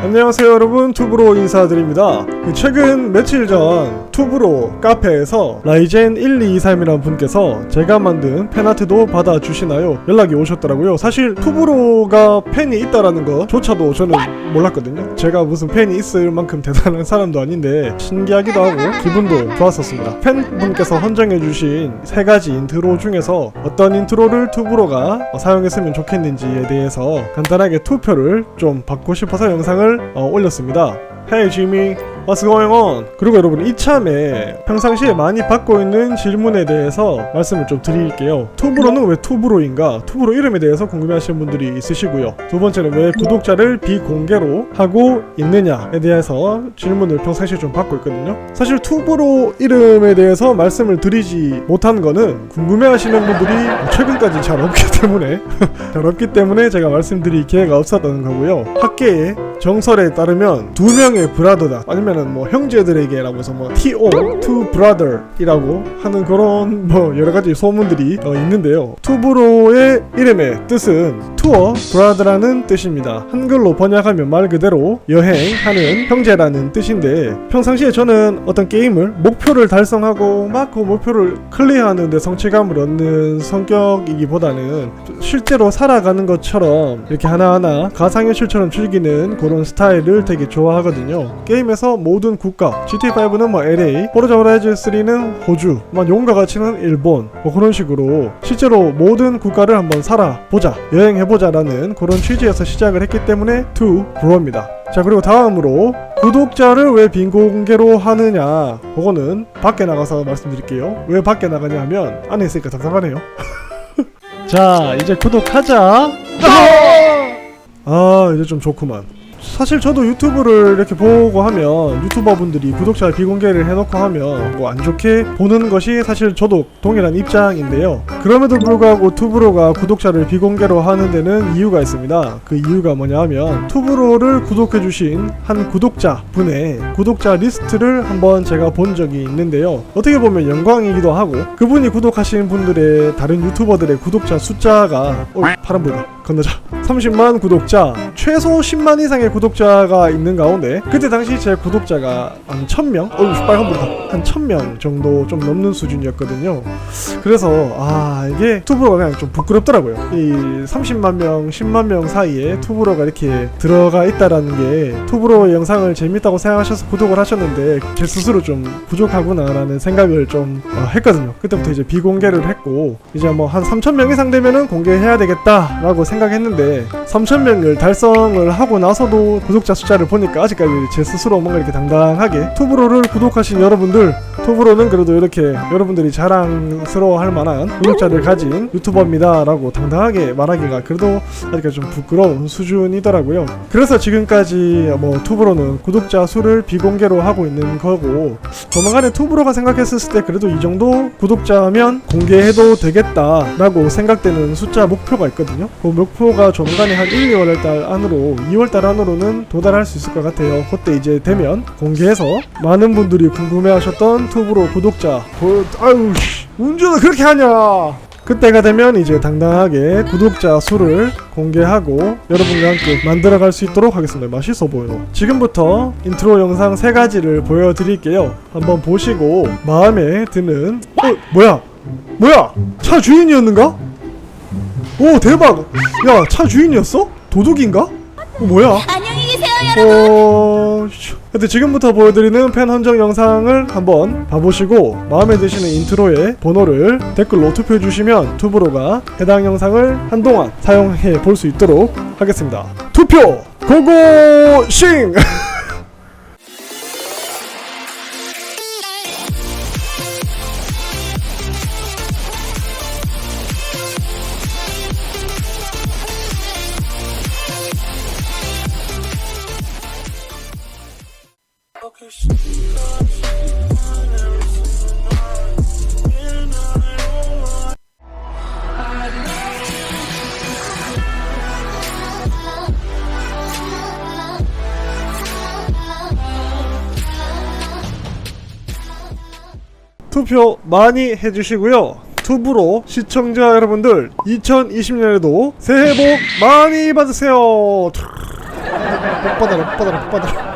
안녕하세요 여러분. 투브로 인사드립니다. 그 최근 며칠 전 투브로 카페에서 라이젠 1223이라는 분께서 제가 만든 팬아트도 받아주시나요? 연락이 오셨더라고요. 사실 투브로가 팬이 있다라는 것조차도 저는 몰랐거든요. 제가 무슨 팬이 있을 만큼 대단한 사람도 아닌데 신기하기도 하고 기분도 좋았었습니다. 팬분께서 헌정해주신 세 가지 인트로 중에서 어떤 인트로를 투브로가 어, 사용했으면 좋겠는지에 대해서 간단하게 투표를 좀 받고 싶어서 영상을 어, 올렸습니다. Hey Jimmy, what's going on? 그리고 여러분 이참에 평상시에 많이 받고 있는 질문에 대해서 말씀을 좀 드릴게요. 투브로는 왜 투브로인가? 투브로 이름에 대해서 궁금해하시는 분들이 있으시고요. 두 번째는 왜 구독자를 비공개로 하고 있느냐에 대해서 질문을 평상시에 좀 받고 있거든요. 사실 투브로 이름에 대해서 말씀을 드리지 못한 거는 궁금해하시는 분들이 최근까지 잘 없기 때문에 잘 없기 때문에 제가 말씀드릴 기회가 없었던 거고요. 학계의 정설에 따르면 두 명의 브라더다 아니면 은뭐 형제들에게라고 해서 뭐 TO two brother이라고 하는 그런 뭐 여러 가지 소문들이 어, 있는데요. 투브로의 이름의 뜻은 투어 브라더라는 뜻입니다. 한글로 번역하면 말 그대로 여행하는 형제라는 뜻인데 평상시에 저는 어떤 게임을 목표를 달성하고 막 그 목표를 클리어하는 데 성취감을 얻는 성격이기보다는 실제로 살아가는 것처럼 이렇게 하나하나 가상현실처럼 즐기는 그런 스타일을 되게 좋아하거든요. 게임에서 모든 국가, GTA5는 뭐 LA, 포르자 호라이즌 3는 호주, 뭐 용과 같이는 일본, 뭐 그런 식으로 실제로 모든 국가를 한번 살아보자, 여행해보자 라는 그런 취지에서 시작을 했기 때문에 투 브로입니다. 자 그리고 다음으로 구독자를 왜 빈공개로 하느냐 그거는 밖에 나가서 말씀드릴게요. 왜 밖에 나가냐 하면 안에 있으니까 답답하네요. 자 이제 구독하자. 아 이제 좀 좋구만 사실 저도 유튜브를 이렇게 보고 하면 유튜버분들이 구독자 비공개를 해놓고 하면 뭐 안 좋게 보는 것이 사실 저도 동일한 입장인데요. 그럼에도 불구하고 투브로가 구독자를 비공개로 하는 데는 이유가 있습니다. 그 이유가 뭐냐 하면 투브로를 구독해주신 한 구독자 분의 구독자 리스트를 한번 제가 본 적이 있는데요. 어떻게 보면 영광이기도 하고 그분이 구독하신 분들의 다른 유튜버들의 구독자 숫자가 어 파란불이다 건너자. 30만 구독자 최소 10만 이상의 구독자가 있는 가운데 그때 당시 제 구독자가 한 1000명? 어우 빨간 불이다. 한 1000명 정도 좀 넘는 수준이었거든요. 그래서 아 이게 투브로가 그냥 좀 부끄럽더라고요. 이 30만 명 10만 명 사이에 투브로가 이렇게 들어가 있다라는 게 투브로 영상을 재밌다고 생각하셔서 구독을 하셨는데 제 스스로 좀 부족하구나라는 생각을 좀 어, 했거든요. 그때부터 이제 비공개를 했고 이제 뭐 한 3,000명 이상 되면은 공개해야 되겠다라고 생각 했는데 3,000명을 달성을 하고 나서도 구독자 숫자를 보니까 아직까지 제 스스로 뭔가 이렇게 당당하게 투브로를 구독하신 여러분들 투브로는 그래도 이렇게 여러분들이 자랑스러워 할 만한 구독자를 가진 유튜버입니다 라고 당당하게 말하기가 그래도 아직까지 좀 부끄러운 수준이더라고요. 그래서 지금까지 뭐 투브로는 구독자 수를 비공개로 하고 있는 거고 조만간에 투브로가 생각했을 때 그래도 이 정도 구독자면 공개해도 되겠다라고 생각되는 숫자 목표가 있거든요. 그 목표가 조만간에 한 1, 2월 달 안으로 2월 달 안으로는 도달할 수 있을 것 같아요. 그때 이제 되면 공개해서 많은 분들이 궁금해하셨던 투브로 구독자 보, 아유 씨, 운전을 그렇게 하냐? 그때가 되면 이제 당당하게 구독자 수를 공개하고 여러분과 함께 만들어갈 수 있도록 하겠습니다. 맛있어 보여. 지금부터 인트로 영상 세 가지를 보여드릴게요. 한번 보시고 마음에 드는 어 뭐야 뭐야 차 주인이었는가? 오 대박! 야 차 주인이었어? 도둑인가? 어, 뭐야? 안녕히 계세요, 여러분. 어... 슈. 하여튼 지금부터 보여드리는 팬 헌정 영상을 한번 봐보시고 마음에 드시는 인트로에 번호를 댓글로 투표해주시면 투브로가 해당 영상을 한동안 사용해 볼 수 있도록 하겠습니다. 투표 고고싱! 투표 많이 해주시고요. 투브로 시청자 여러분들 2020년에도 새해 복 많이 받으세요. 복 받아라 복 받아라 복 받아라